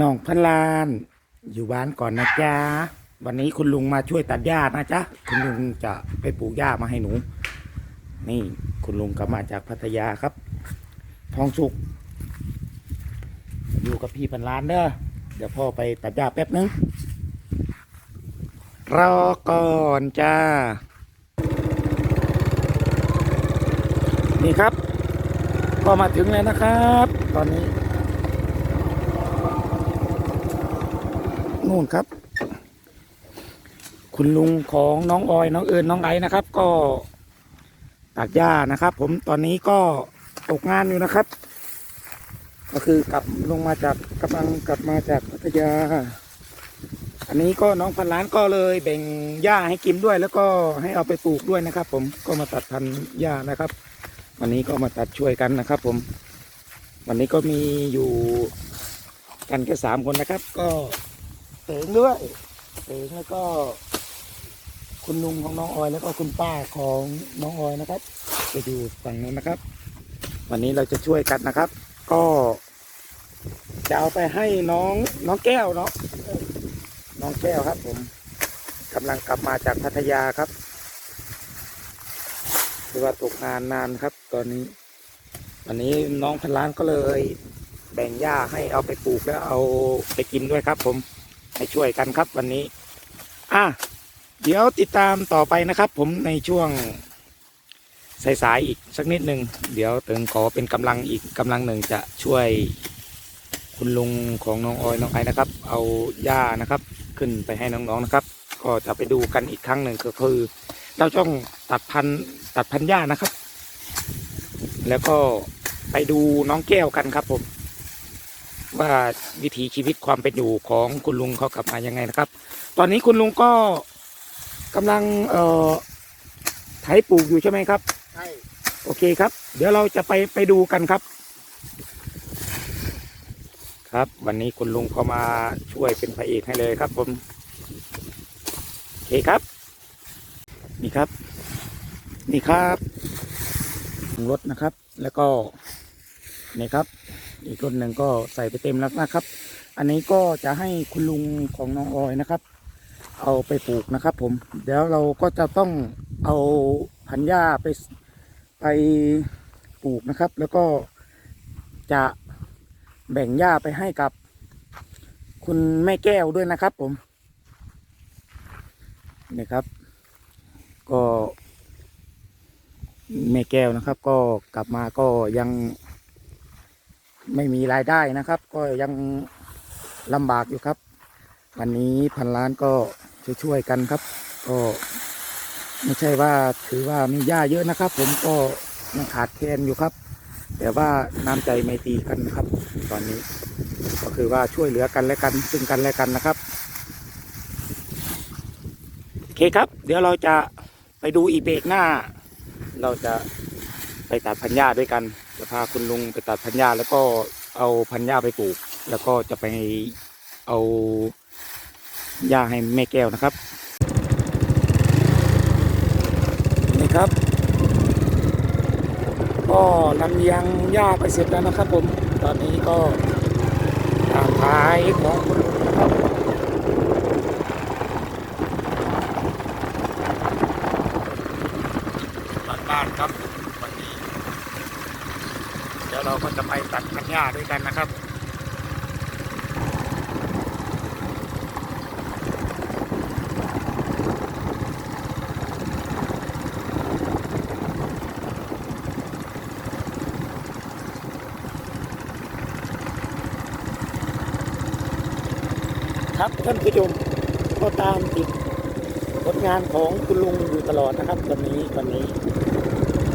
น้องพันลาน อยู่บ้านก่อนนะจ๊ะ วันนี้คุณลุงมาช่วยตัดหญ้านะจ๊ะ คุณลุงจะไปปลูกหญ้ามาให้หนู นี่คุณลุงกลับมาจากพัทยาครับ ทองสุก อยู่กับพี่พันลานเด้อ เดี๋ยวพ่อไปตัดหญ้าแป๊บนึง รอก่อนจ้า นี่ครับ ก็มาถึงแล้วนะครับ ตอนนี้ นู่นครับ คุณลุงของน้องออยน้องเอิญน้องไอนะครับ ก็ตัดหญ้านะครับ ผมตอนนี้ก็ตกงานอยู่นะครับ ก็คือกลับลงมาจากกำลังกลับมาจากพัทยา อันนี้ก็น้องพันล้านก็เลยแบ่งหญ้าให้กินด้วย แล้วก็ให้เอาไปปลูกด้วยนะครับ ผมก็มาตัดพันธุ์หญ้านะครับ วันนี้ก็มาตัดช่วยกันนะครับ ผม วันนี้ก็มีอยู่กันแค่สามคนนะครับ ก็ เต๋งด้วยเต๋งแล้วก็ คุณลุงของน้องออยแล้วก็คุณป้าของน้องออยนะครับ จะอยู่ฝั่งนู้นนะครับ วันนี้เราจะช่วยกันนะครับ ก็จะเอาไปให้น้องน้องแก้วเนาะน้องแก้วครับ ผมกำลังกลับมาจากพัทยาครับคือว่าตกงานนานครับ ตอนนี้ วันนี้น้องพันล้านก็เลย แบ่งหญ้าให้เอาไปปลูกแล้วเอาไปกินด้วยครับ ผม ให้ช่วยกันครับวันนี้ อะเดี๋ยวติดตามต่อไปนะครับ ผมในช่วงสายๆอีกสักนิดหนึ่งเดี๋ยวเติงขอเป็นกำลังอีกกำลังหนึ่งจะช่วย คุณลุงของน้องออยน้องไอนะครับ เอาหญ้านะครับ ขึ้นไปให้น้องๆนะครับ ก็จะไปดูกันอีกครั้งหนึ่งก็คือเราต้องตัดพันตัดพันหญ้านะครับ แล้วก็ไปดูน้องแก้วกันครับผม ว่าวิถีชีวิตความเป็นอยู่ของคุณลุงเขากลับมายังไงนะครับ ตอนนี้คุณลุงก็กำลังเอ่อไถปลูกอยู่ใช่ไหมครับใช่โอเคครับ เดี๋ยวเราจะไปไปดูกันครับ ครับ วันนี้คุณลุงเขามาช่วยเป็นพระเอกให้เลยครับ ผมโอเคครับ นี่ครับ นี่ครับรถนะครับ แล้วก็นี่ครับ อีกรถหนึ่งก็ใส่ไปเต็มแล้วนะครับ อันนี้ก็จะให้คุณลุงของน้องออยนะครับ เอาไปปลูกนะครับผมเดี๋ยวเราก็จะต้องเอาพันหญ้าไปไปปลูกนะครับ แล้วก็จะแบ่งหญ้าไปให้กับ คุณแม่แก้วด้วยนะครับผมนี่ครับ ก็แม่แก้วนะครับ ก็กลับมาก็ยัง ไม่มีรายได้นะครับ ก็ยังลำบากอยู่ครับ วันนี้พันล้านก็ช่วยๆกันครับ ก็ไม่ใช่ว่าถือว่ามีหญ้าเยอะนะครับ ผมก็ยังขาดแคลนอยู่ครับ แต่ว่าน้ำใจไม่ตีกันครับ ตอนนี้ ก็คือว่าช่วยเหลือกันและกัน ซึ่งกันและกันนะครับโอเคครับ เดี๋ยวเราจะไปดูอีกเบกหน้า เราจะไปตัดพันหญ้าด้วยกัน จะพาคุณลุงไปตัดพันหญ้าแล้วก็เอาพันหญ้าไปปลูก แล้วก็จะไปเอาหญ้าให้แม่แก้วนะครับ นี่ครับ ก็ลำเลียงหญ้าไปเสร็จแล้วนะครับ ผม ตอนนี้ก็ตามท้ายของคุณลุงนะครับบ้านครับ ดี๋ยวเราก็จะไปตัดพันหญ้าด้วยกันนะครับครับท่านผู้ชมก็ตามติดผลงานของคุณลุงอยู่ตลอดนะครับวันนี้วันนี้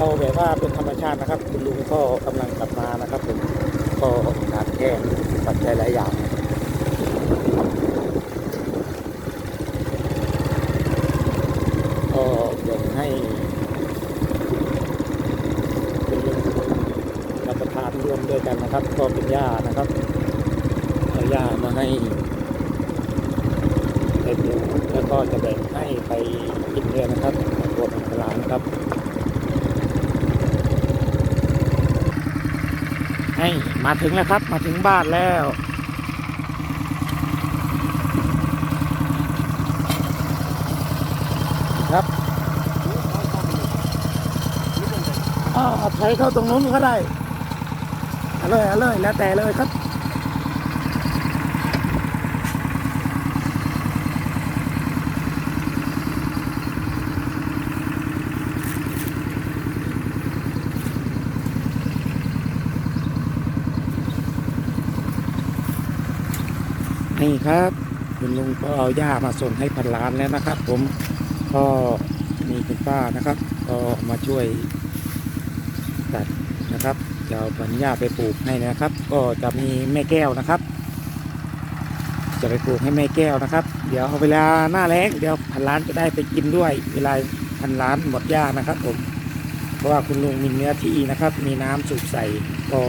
เอาแบบว่าเป็นธรรมชาตินะครับคุณลุงก็กำลังกลับมานะครับผมก็ขาดแคลนปัจจัยหลายอย่างก็แบ่งให้คุณลุงรับประทานร่วมด้วยกันนะครับ ก็เป็นหญ้านะครับเอาหญ้ามาให้ไปปลูกแล้วก็จะแบ่งให้ไปกินด้วยนะครับตัวเป็นลานครับ ให้มาถึงแล้วครับ มาถึงบ้านแล้ว ครับอ๋อช้เข้าตรงนู้นก็ได้อร่อยอร่อยแล้วแต่เลยครับ นี่ครับคุณลุงก็เอาหญ้ามาส่งให้พันล้านแล้วนะครับ ผมก็มีคุณป้านะครับ ก็มาช่วยตัดนะครับจะเอาพันหญ้าไปปลูกให้นะครับ ก็จะมีแม่แก้วนะครับ จะไปปลูกให้แม่แก้วนะครับ เดี๋ยวเอาเวลาหน้าแล้งเดี๋ยวพันล้านจะได้ไปกินด้วย เวลาพันล้านหมดหญ้านะครับ ผม เพราะว่าคุณลุงมีเนื้อที่นะครับ มีน้ำสูบใส่ก็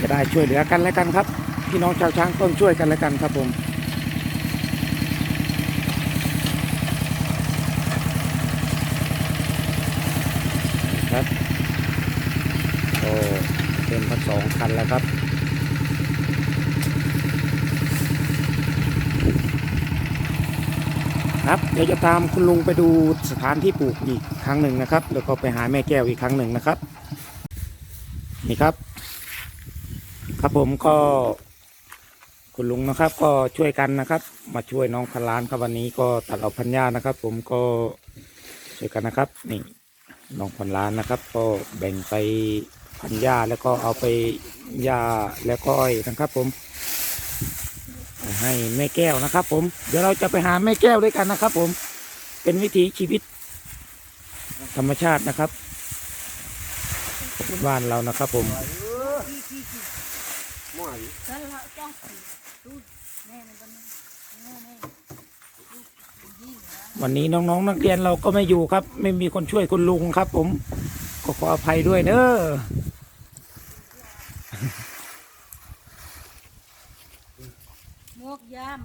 จะได้ช่วยเหลือกันและกันครับ พี่น้องชาวช้างต้องช่วยกันและกันครับผมครับโอ้เป็นทั้งสองคันแล้วครับครับเดี๋ยวจะตามคุณลุงไปดูสถานที่ปลูกอีกครั้งหนึ่งนะครับ แล้วก็ไปหาแม่แก้วอีกครั้งหนึ่งนะครับ นี่ครับ ครับผมก็ คุณลุงนะครับ ก็ช่วยกันนะครับ มาช่วยน้องพันล้านครับวันนี้ก็ตัดเอาพันหญ้านะครับ ผมก็ช่วยกันนะครับ นี่น้องพันล้านนะครับ ก็แบ่งไปพันหญ้าแล้วก็เอาไปหญ้าแล้วก็อ้อยนะครับ ผม ให้แม่แก้วนะครับ ผมเดี๋ยวเราจะไปหาแม่แก้วด้วยกันนะครับ ผมเป็นวิถีชีวิต ธรรมชาตินะครับบ้านเรานะครับ ผม วันนี้น้องๆ นักเรียนเราก็ไม่อยู่ครับ ไม่มีคนช่วยคุณลุงครับ ผมก็ขออภัยด้วยเนอะ muốt giam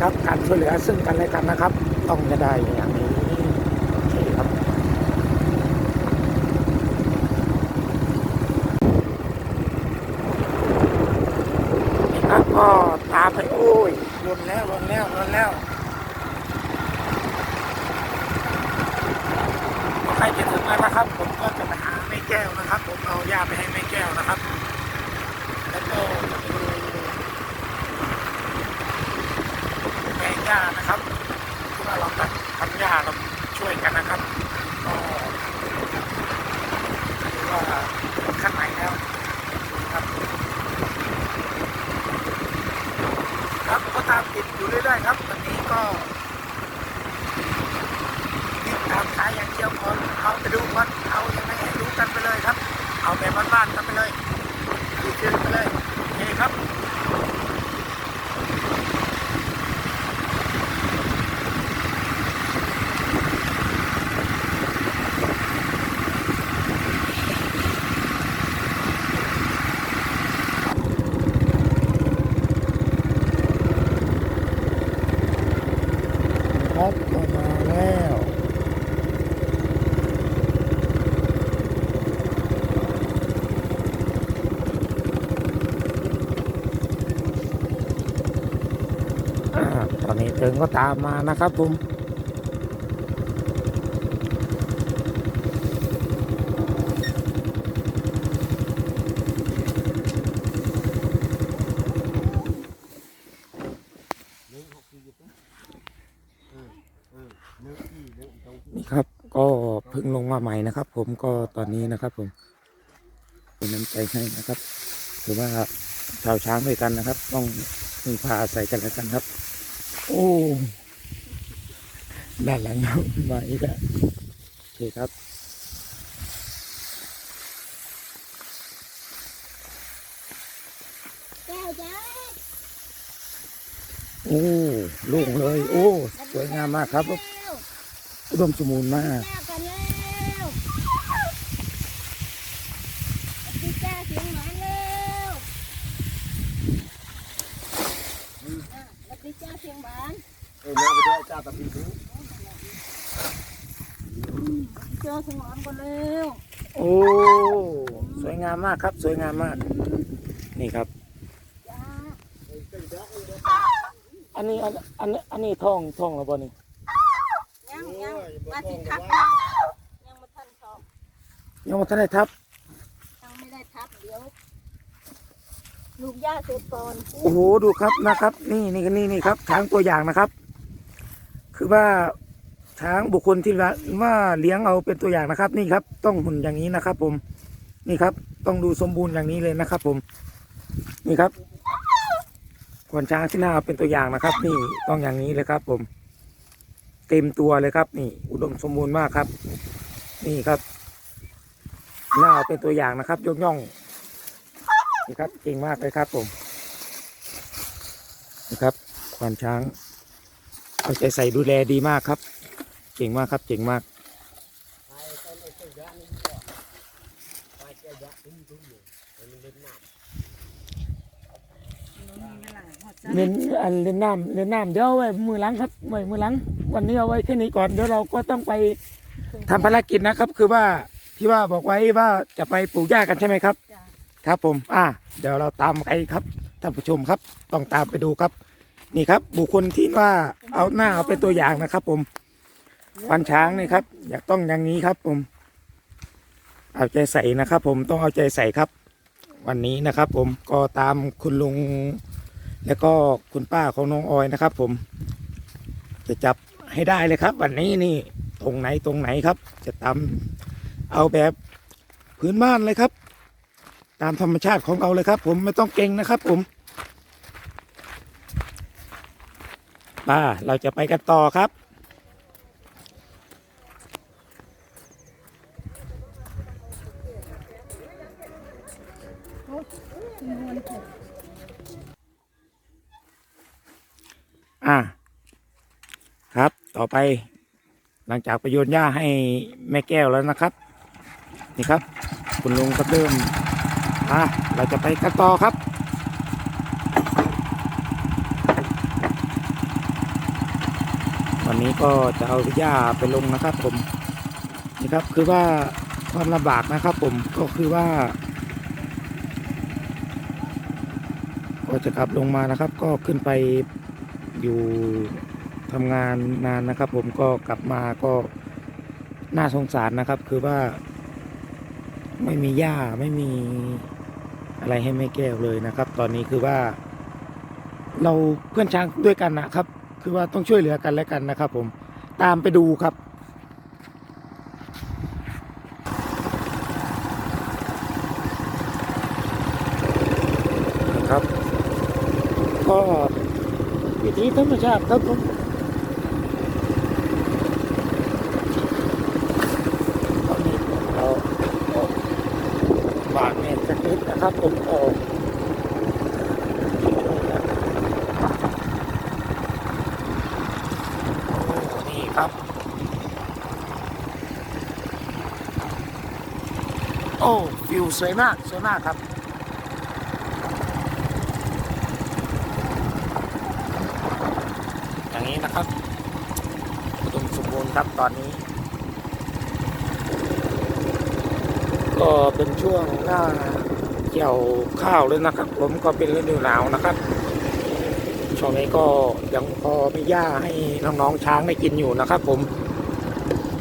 ครับการช่วยเหลือซึ่งกันและกันนะครับ ต้องจะได้อย่างนี้โอเคครับนี่ครับก็ตามไปโอ้ยล นแล้วลนแล้วลนแล้วใกล้จะถึงแล้วนะครับ ผมก็จะไปหาแม่แก้วนะครับ ผมเอายาไปให้แม่แก้วนะครับ แล้วก็จะไปดูแม่ย่านะครับที่ว่าเราตัดทำหญ้าเราช่วยกันนะครับก็ถือว่าขั้นไหนแล้วครับครับก็ ติดอยู่เรื่อยๆครับวันนี้ก็ติดตามขายอย่างเดียวพอเอาไปดูวัดเอายังไงให้รู้กันไปเลยครับ เอาแบบบ้านๆกันไปเลยดูเชื่อไปเลยโอเคครับ ครับก็มาแล้วอ่าตอนนี้เติ งก็ตามมานะครับผมนี่ครับก็เพิ่งลงมาใหม่นะครับ ผมก็ตอนนี้นะครับ ผมเป็นน้ำใจให้นะครับถือว่าชาวช้างด้วยกันนะครับ ต้องพึ่งพาอาศัยกันแล้วกันครับ โอ้ด้านหลังเรามาอีกแล้วโอเคครับ chào cháu โอ้โล่งเลย โอ้ สวยงามมากครับ leo อุดมสมบูรณ์มาก เออแม่ไปด้วยจ้าตะปีนี้ cho chuyện mãn con leo โอ้สวยงามมากครับ สวยงามมาก นี่ครับ cha อันนี้อันอันอันนี้ท่องท่องแล้วบ่นี่ยังยังมาสิทับยังยังมาทันทองยังบ่ทันได้ทับยังไม่ได้ทับเดี๋ยวลูกย่าเสร็จก่อนโอ้โหดูครับนะครับ นี่นี่นี่นี่ครับช้างตัวอย่างนะครับ คือว่าช้างบุคคลที่ว่าเลี้ยงเอาเป็นตัวอย่างนะครับ นี่ครับ ต้องหุ่นอย่างนี้นะครับ ผมนี่ครับ ต้องดูสมบูรณ์อย่างนี้เลยนะครับ ผม นี่ครับขวัญช้างที่น่าเอาเป็นตัวอย่างนะครับ นี่ต้องอย่างนี้เลยครับ ผม เต็มตัวเลยครับ นี่ อุดมสมบูรณ์มากครับ นี่ครับน่าเอาเป็นตัวอย่างนะครับยกย่องนี่ครับเก่งมากเลยครับ ผม นะครับควานช้าง เอาใจใส่ดูแลดีมากครับ เก่งมากครับเก่งมากเล่นอันเล่นน้ำเล่นน้ำเดี๋ยวเอาไว้มือหลังครับไว้มือหลัง วันนี้เอาไว้แค่นี้ก่อนเดี๋ยวเราก็ต้องไปทำภารกิจนะครับ คือว่าที่ว่าบอกไว้ว่าจะไปปลูกหญ้ากันใช่ไหมครับ ครับผม อ่า เดี๋ยวเราตามไปครับท่านผู้ชมครับ ต้องตามไปดูครับ นี่ครับ บุคคลที่ว่าเอาหน้าเอาเป็นตัวอย่างนะครับ ผมฟันช้างนี่ครับ อยากต้องอย่างนี้ครับ ผม เอาใจใส่นะครับ ผมต้องเอาใจใส่ครับ วันนี้นะครับ ผมก็ตามคุณลุง แล้วก็คุณป้าของน้องออยนะครับ ผม จะจับให้ได้เลยครับ วันนี้นี่ตรงไหนตรงไหนครับ จะตามเอาแบบพื้นบ้านเลยครับ ตามธรรมชาติของเราเลยครับ ผมไม่ต้องเก่งนะครับ ผม ป้าเราจะไปกันต่อครับ อ่า ครับ ต่อไป หลังจากประโยชน์หญ้าให้แม่แก้วแล้วนะครับ นี่ครับ คุณลุงก็เริ่มอะเราจะไปกันต่อครับ วันนี้ ก็จะเอาหญ้าไปลงนะครับผมนี่ครับคือว่าความลำบากนะครับผมก็คือว่า ก็จะขับลงมานะครับ ก็ขึ้นไปอยู่ทำงานนานนะครับ ผมก็กลับมาก็น่าสงสารนะครับ คือว่า ไม่มีหญ้าไม่มีอะไรให้แม่แก้วเลยนะครับ ตอนนี้คือว่า เราเพื่อนช้างด้วยกันนะครับ คือว่าต้องช่วยเหลือกันและกันนะครับ ผมตามไปดูครับนะครับก็วิถีธรรมชาติครับผมมีเราบางเมตรสักนิดนะครับผมออกนี่ครับ โอ้ฟิว สวยมาก สวยมากครับ อย่างนี้นะครับอุดมสมบูรณ์ครับตอนนี้ ก็เป็นช่วงหน้าเกี่ยวข้าวเลยนะครับ ผมก็เป็นฤดูหนาวนะครับช่วงนี้ก็ยังพอมีหญ้าให้น้องๆช้างได้กินอยู่นะครับ ผม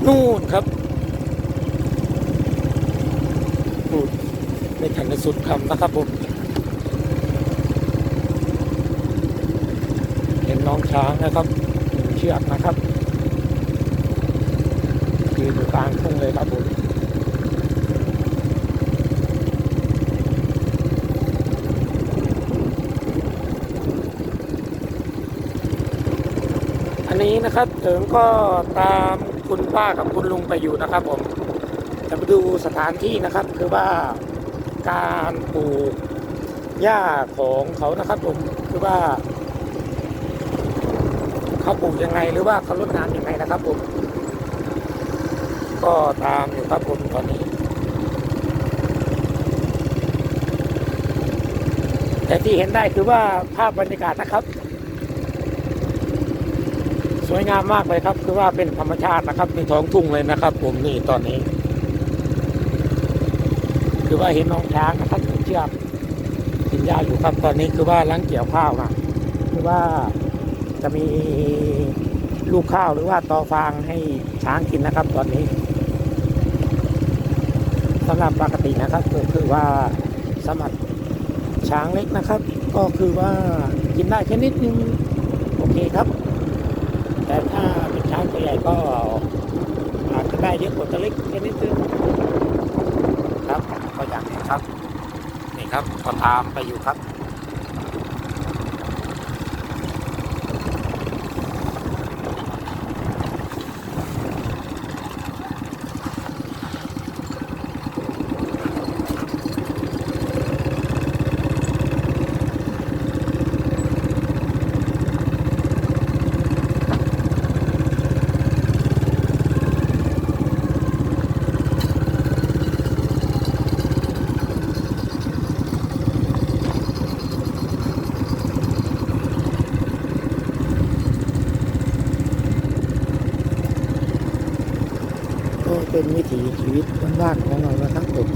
นู่นครับ นู่นไม่ทันสุดคำนะครับผมเห็นน้องช้างนะครับเชือกนะครับยืนอยู่กลางทุ่งเลยครับผมอันนี้นะครับถึงก็ตามคุณป้ากับคุณลุงไปอยู่นะครับผมจะไปดูสถานที่นะครับคือว่า การปลูกหญ้าของเขานะครับผมคือว่าเขาปลูกยังไงหรือว่าเขาลดน้ำยังไงนะครับผมก็ตามอยู่ครับผมตอนนี้ แต่ที่เห็นได้คือว่าภาพบรรยากาศนะครับ สวยงามมากเลยครับ คือว่าเป็นธรรมชาตินะครับในท้องทุ่งเลยนะครับ ผมนี่ตอนนี้ คือว่าเห็นน้องช้างนะครับเชือกกินหญ้าอยู่ครับตอนนี้คือว่าล้างเกี่ยวข้าวนะคือว่าจะมีลูกข้าวหรือว่าตอฟางให้ช้างกินนะครับ ตอนนี้สำหรับปกตินะครับก็คือว่าสำหรับช้างเล็กนะครับ ก็คือว่ากินได้แค่นิดนึงโอเคครับ แต่ถ้าเป็นช้างตัวใหญ่ก็อาจจะได้เยอะกว่าตัวเล็กแค่นิดนึงครับก็อย่างนี้ครับ นี่ ครับก็ตามไปอยู่ครับ ก็เป็นวิถีชีวิตบ้านๆของเรานะครับผม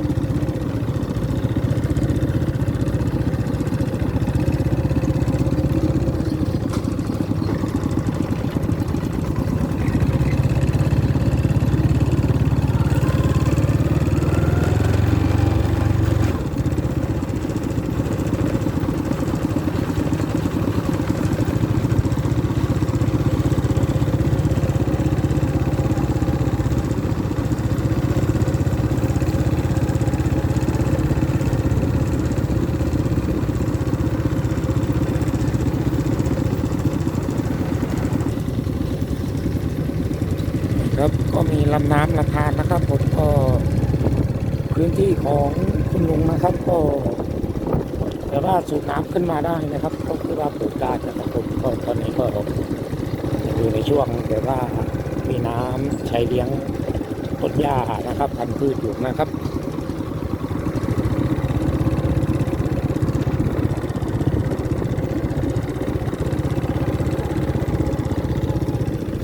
ครับก็มีลำน้ำลำธารนะครับ ผมก็พื้นที่ ของคุณลุงนะครับ ก็แต่ว่าสูบน้ำขึ้นมาได้นะครับ ก็คือว่าปลูกได้นะครับผมก็ตอนนี้ก็อยู่ในช่วงแบบว่ามีน้ำใช้เลี้ยงต้นหญ้านะครับพันธุ์พืชอยู่นะครับ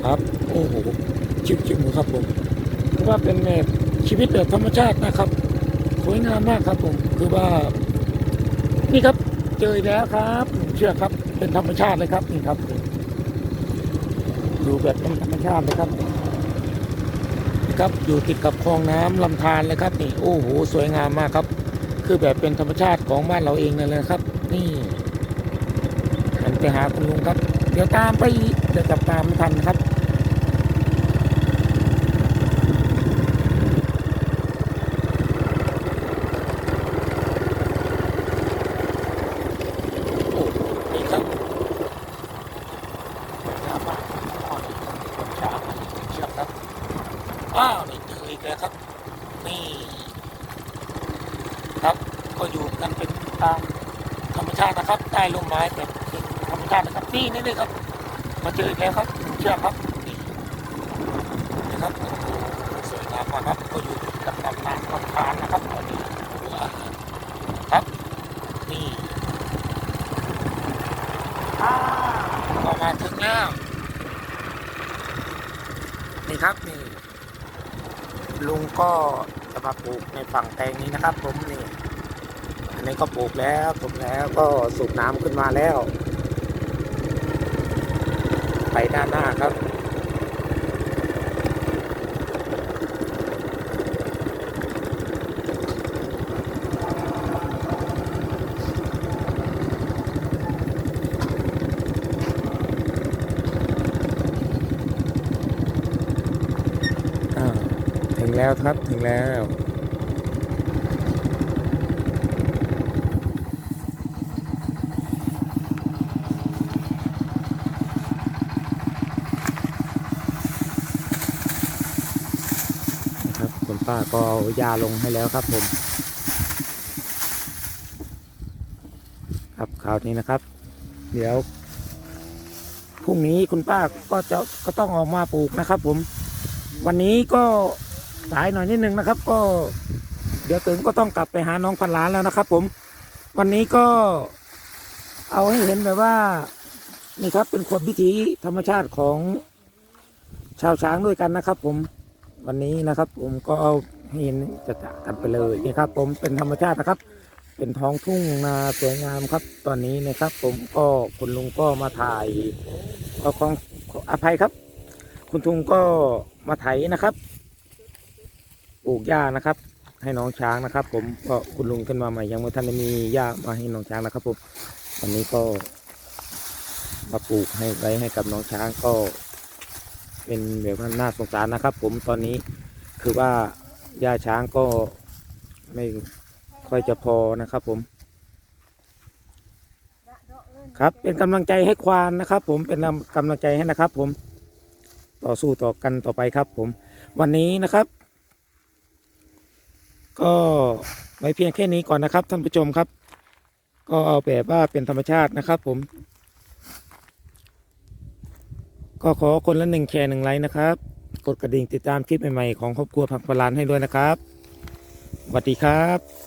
ครับโอ้โหชิวๆครับผมคือว่าเป็นแบบชีวิตแบบธรรมชาตินะครับ สวยงามมากครับผมคือว่า นี่ครับ เจอแล้วครับเชื่อครับ เป็นธรรมชาติเลยครับนี่ครับอยู่แบบเป็นธรรมชาติเลยครับนี่ครับอยู่ติดกับคลองน้ำลำธารเลยครับนี่โอ้โหสวยงามมากครับ คือแบบเป็นธรรมชาติของบ้านเราเองเลยนะครับ นี่หันไปหาคุณลุงครับ เดี๋ยวตามไปเดี๋ยวจะตามไม่ทันครับ โอ้นี่ครับช้ามากอ๋อนี่คนช้าเชื่อมครับ อ้าวนี่เจออีกแล้วครับ นี่ ครับ ก็อยู่กันเป็นตามธรรมชาตินะครับ ใต้ร่มไม้แบบเป็นธรรมชาตินะครับ นี่นี่เลยครับ มาเจ อีกแล้วครับเชื่อมครับนี่ครับสวยงามมากครับก็อยู่กับลำน้ำลำธารนะครับตอนนี้ครับนี่ก็มาถึงแล้วนี่ครับนี่ลุงก็จะมาปลูกในฝั่งแตงนี้นะครับ ผมนี่อันนี้ก็ปลูกแล้วปลูกแล้วก็สูบน้ำขึ้นมาแล้ว ไปด้านหน้าครับอ่าถึงแล้วครับถึงแล้ว นะครับคุณ ป้าก็เอายาลงให้แล้วครับผม ครับคราวนี้นะครับ เดี๋ยวพรุ่งนี้คุณป้าก็จะก็ต้องออกมาปลูกนะครับ ผม วันนี้ก็สายหน่อยนิดนึงนะครับ ก็ เดี๋ยวตื่นก็ต้องกลับไปหาน้องพันล้านแล้วนะครับ ผม วันนี้ก็ เอาให้เห็นแบบว่านี่ครับเป็นความพิถีธรรมชาติของชาวช้างด้วยกันนะครับ ผม วันนี้นะครับ ผมก็เอาห้เห็นจะจากกันไปเลยนี่ครับ ผมเป็นธรรมชาตินะครับ เป็นท้องทุ่งนาสวยงามครับ ตอนนี้นะครับ ผมก็คุณลุงก็มาถ่ายขอของขออภัยครับ คุณทุงก็มาไถนะครับปลูกหญ้านะครับ ให้น้องช้างนะครับ ผมก็คุณลุงขึ้นมาใหม่ยังไม่ทันได้มีหญ้ามาให้น้องช้างนะครับผมวันนี้ก็มาปลูกให้ไว้ให้กับน้องช้างก็ เป็นแบบว่าน่าสงสารนะครับ ผมตอนนี้คือว่าหญ้าช้างก็ไม่ค่อยจะพอนะครับผม ครับเป็นกำลังใจให้ควานนะครับ ผมเป็นกำลังใจให้นะครับ ผมต่อสู้ต่อกันต่อไปครับ ผม วันนี้นะครับ ก็ไว้เพียงแค่นี้ก่อนนะครับท่านผู้ชมครับ ก็เอาแบบว่าเป็นธรรมชาตินะครับ ผม ก็ขอคนละหนึ่งแชร์หนึ่งไลค์นะครับ กดกระดิ่งติดตามคลิปใหม่ๆของครอบครัวผักพลานให้ด้วยนะครับสวัสดีครับ